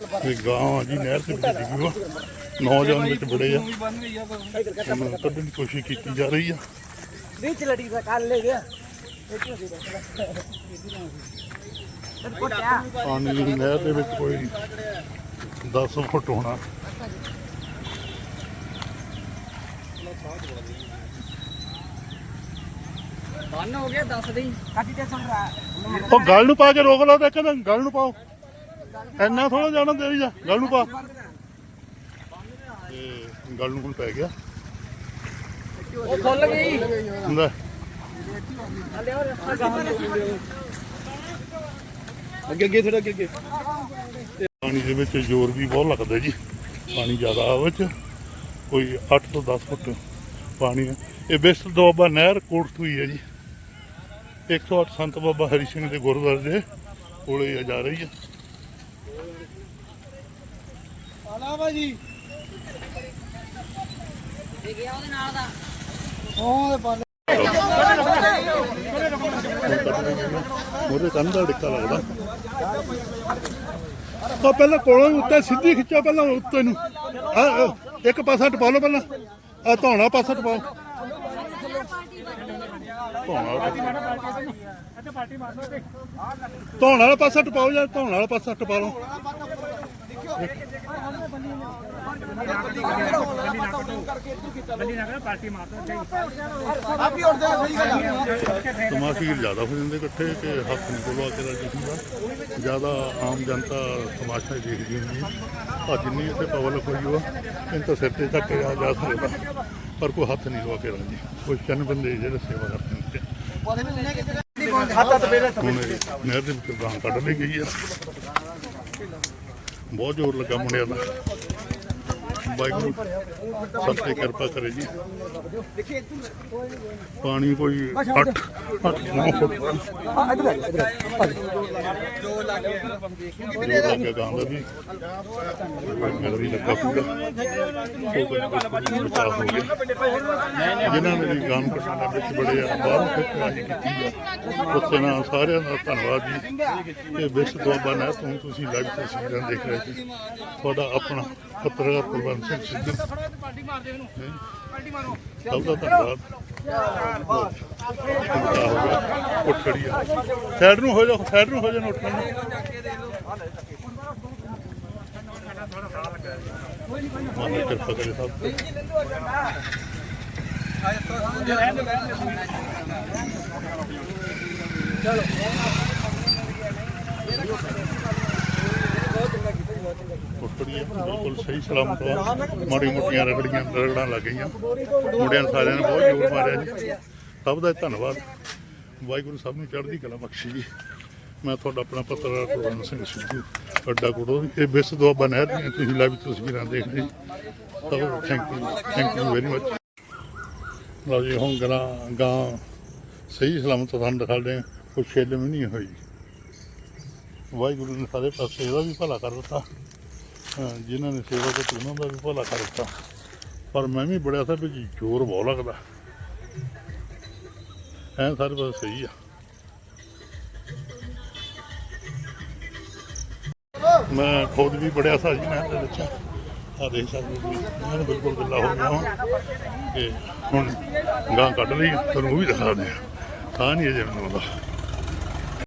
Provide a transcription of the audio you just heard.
ਇਹ ਗਾਂ ਜੀ ਨਹਿਰ ਤੇ ਡਿੱਗੀ ਵਾ। ਨੌਜਵਾਨ ਵਿੱਚ ਬੜੇ ਆ। ਉਹਨੂੰ ਕੱਢਣ ਦੀ ਕੋਸ਼ਿਸ਼ ਕੀਤੀ ਜਾ ਰਹੀ ਆ। ਵਿੱਚ ਲੜੀ ਦਾ ਕੱਲ ਲੈ ਗਿਆ। ਪਾਣੀ ਦੀ ਨਹਿਰ ਦੇ ਵਿੱਚ ਕੋਈ 10 ਫੁੱਟ ਹੋਣਾ। ਬੰਨ ਹੋ ਗਿਆ ਦੱਸ ਦੇ। ਕੱਢੀ ਤੇ ਸੁਣ ਰਹਾ ਉਹ ਗੱਲ ਨੂੰ ਪਾ ਕੇ ਰੋਕ ਲਾ ਤੇ ਕਹਿੰਦਾ ਗੱਲ ਨੂੰ ਪਾਓ। ਇੰਨਾ ਥੋੜਾ ਜਾਣਾ ਦੇਰੀ ਜਾ ਗੱਲ ਨੂੰ ਪਾ। ਤੇ ਗੱਲ ਨੂੰ ਪੈ ਗਿਆ। ਉਹ ਖੁੱਲ ਗਈ। ਲੈ। ਅੱਗੇ ਅੱਗੇ ਥੋੜਾ ਅੱਗੇ ਅੱਗੇ। ਪਾਣੀ ਦੇ ਵਿੱਚ ਜ਼ੋਰ ਵੀ ਬਹੁਤ ਲੱਗਦਾ ਜੀ। ਪਾਣੀ ਜ਼ਿਆਦਾ ਆ ਵਿੱਚ। ਕੋਈ 8 ਤੋਂ 10 ਫੁੱਟ ਪਾਣੀ ਹੈ ਇਹ ਬਿਸਤ ਦੁਆਬਾ ਨਹਿਰ ਕੋਟਸੂਈ ਹੈ ਜੀ। 108 ਸੰਤ ਬਾਬਾ ਹਰੀ ਸਿੰਘ ਦੇ ਗੁਰਦੁਆਰੇ ਦੇ ਕੋਲੇ ਆ ਜਾ ਰਹੀ ਹੈ ਆਲਾ ਭਾਜੀ ਉਹਦੇ ਕੰਨ ਦਾ ਡਿੱਕਾ ਲੱਗਦਾ। ਤਾਂ ਪਹਿਲਾਂ ਕੋਲੋਂ ਹੀ ਉੱਤੇ ਸਿੱਧੀ ਖਿੱਚੋ ਪਹਿਲਾਂ ਉੱਤੇ ਨੂੰ। ਆ, ਇੱਕ ਪਾਸਾ ਟਪਾ ਲਓ ਪਹਿਲਾਂ। ਆ ਧੌਣਾ ਪਾਸਾ ਟਪਾਓ। ਧੌਣ ਵਾਲਾ ਪਾਸਾ। ਟਪਾਓ ਜਾਂ ਧੌਣ ਵਾਲਾ ਪਾਸਾ ਟਪਾ ਲਓ। ਆਪੀ ਉੱਠਦੇ ਆ ਸਹੀ ਗੱਲ ਆ ਤਮਾਸ਼ੀ ਜ਼ਿਆਦਾ ਹੋ ਜਾਂਦੇ ਇਕੱਠੇ ਕਿ ਹੱਥ ਨਹੀਂ ਕੋਲਵਾ ਕੇ ਰਾਜੀ ਹੁੰਦਾ। ਜ਼ਿਆਦਾ ਆਮ ਜਨਤਾ ਤਮਾਸ਼ਾ ਦੇਖਦੀ ਹੁੰਦੀ ਹੈ। ਆ ਜਿੰਨੀ ਇੱਥੇ ਪਬਲਿਕ ਹੋਈ ਹੋ ਇਹਨਾਂ ਤਾਂ ਸਿਰ ਤੇ ਧੱਕੇ ਜਾ ਸਕਦਾ। ਪਰ ਕੋਈ ਹੱਥ ਨਹੀਂ ਲਵਾ ਕੇ ਰਾਜੀ ਕੋਈ ਚੰਨ ਬੰਦੇ ਜਿਹੜੇ ਸੇਵਾ ਕਰਦੇ ਇਹ ਨਹਿਰ ਦੇ ਵਿੱਚ ਗਾਂ ਕੱਢ ਲਈ ਗਈ ਆ। ਬਹੁਤ ਜ਼ੋਰ ਲੱਗਾ ਮੁੰਡਿਆਂ ਦਾ। ਵਾਹਿਗੁਰੂ। ਸਭ ਤੇ ਕਿਰਪਾ ਕਰੇ ਜੀ। ਪਾਣੀ ਕੋਈ 8 8 9 ਫੁੱਟ। ਇਧਰ ਇਧਰ ਜ਼ੋਰ ਲੱਗਾ ਗਾਂ ਦਾ ਵੀ। ਮੇਰਾ ਵੀ ਲੱਗਾ ਪੂਰਾ। ਜਿਨ੍ਹਾਂ ਨੇ ਵੀ ਗਾਂ ਕੱਢਣ ਵਿੱਚ ਬੜੇ ਬਾਹਰੋਂ ਫਿਕਰਾਈ ਕੀਤੀ ਆ। ਉੱਥੇ ਨਾਲ ਸਾਰਿਆਂ ਦਾ ਧੰਨਵਾਦ ਜੀ। ਇਹ ਵਿਸ਼ ਦੁਆਬਾ ਨਾ ਤੋਂ ਤੁਸੀਂ ਲਾਈਵ ਤਸਵੀਰਾਂ ਦੇਖ ਰਹੇ ਸੀ। ਤੁਹਾਡਾ ਆਪਣਾ ਪੱਤਰਕਾਰ ਕੁਲਵੰਤ ਸਿੰਘ ਸਿੱਧੂ। ਹੈਂ? ਸਭ ਦਾ ਧੰਨਵਾਦ ਬਚਾਅ ਹੋ ਗਿਆ ਉੱਠ ਖੜੀ ਆ ਸਾਈਡ ਨੂੰ ਹੋ ਜਾਓ ਸਾਈਡ ਨੂੰ ਹੋ ਜਾਓ ਉੱਠਣ ਨੂੰ ਮਾਤਾ ਕਿਰਪਾ ਕਰੇ ਸਭ ਤੇ। ਬਿਲਕੁਲ ਸਹੀ ਸਲਾਮਤ ਵਾ ਮਾੜੀ ਮੋਟੀਆਂ ਰਗੜੀਆਂ ਰਗੜਾਂ ਲੱਗ ਗਈਆਂ। ਮੁੰਡਿਆਂ ਨੇ ਸਾਰਿਆਂ ਨੇ ਬਹੁਤ ਜ਼ੋਰ ਮਾਰਿਆ ਜੀ। ਸਭ ਦਾ ਧੰਨਵਾਦ। ਵਾਹਿਗੁਰੂ ਸਭ ਨੂੰ ਚੜ੍ਹਦੀ ਕਲਾ ਬਖਸ਼ੀ ਜੀ। ਮੈਂ ਤੁਹਾਡਾ ਆਪਣਾ ਪੱਤਰਕਾਰ ਕੁਲਵੰਤ ਸਿੰਘ ਸਿੱਧੂ ਅੱਡਾ ਕੋੜੋ ਇਹ ਬਿਸ ਦੁਆਬਾ ਨਹਿਰ ਦੀਆਂ ਤੁਸੀਂ ਲਾਈਵ ਤਸਵੀਰਾਂ ਦੇਖਦੇ ਸਭ thank you thank you very much ਲਓ ਜੀ, ਹੁਣ ਗਾਂ ਗਾਂ ਸਹੀ ਸਲਾਮਤ ਤੁਹਾਨੂੰ ਦਿਖਾਉਂਦੇ ਹਾਂ ਕੋਈ ਛਿੱਲ ਵੀ ਨਹੀਂ ਹੋਈ। ਵਾਹਿਗੁਰੂ ਨੇ ਸਾਰੇ ਪਾਸੇ ਇਹਦਾ ਵੀ ਭਲਾ ਕਰ ਦਿੱਤਾ। ਜਿਨ੍ਹਾਂ ਨੇ ਸੇਵਾ ਕੀਤੀ, ਉਹਨਾਂ ਦਾ ਵੀ ਭਲਾ ਕਰ ਦਿੱਤਾ। ਪਰ ਮੈਂ ਵੀ ਬੜਿਆ ਸੀ ਵੀ ਜ਼ੋਰ ਬਹੁਤ ਲੱਗਦਾ। ਐ ਸਾਰੇ ਬਸ ਸਹੀ ਆ। ਮੈਂ ਖੁਦ ਵੀ ਬੜਿਆ ਸੀ ਜੀ ਮੈਂ ਦੇ ਵਿੱਚ। ਆ ਦੇਖ ਸਕਦੇ ਜੀ ਮੈਂ ਬਿਲਕੁਲ ਗੱਲਾ ਹੋ ਗਿਆ ਹਾਂ ਤੇ ਹੁਣ ਗਾਂ ਕੱਢ ਲਈ, ਤੁਹਾਨੂੰ ਉਹ ਵੀ ਦਿਖਾ ਦਿਆਂ ਤਾਂ ਨਹੀਂ ਅਜੇ ਮੈਨੂੰ ਆਉਂਦਾ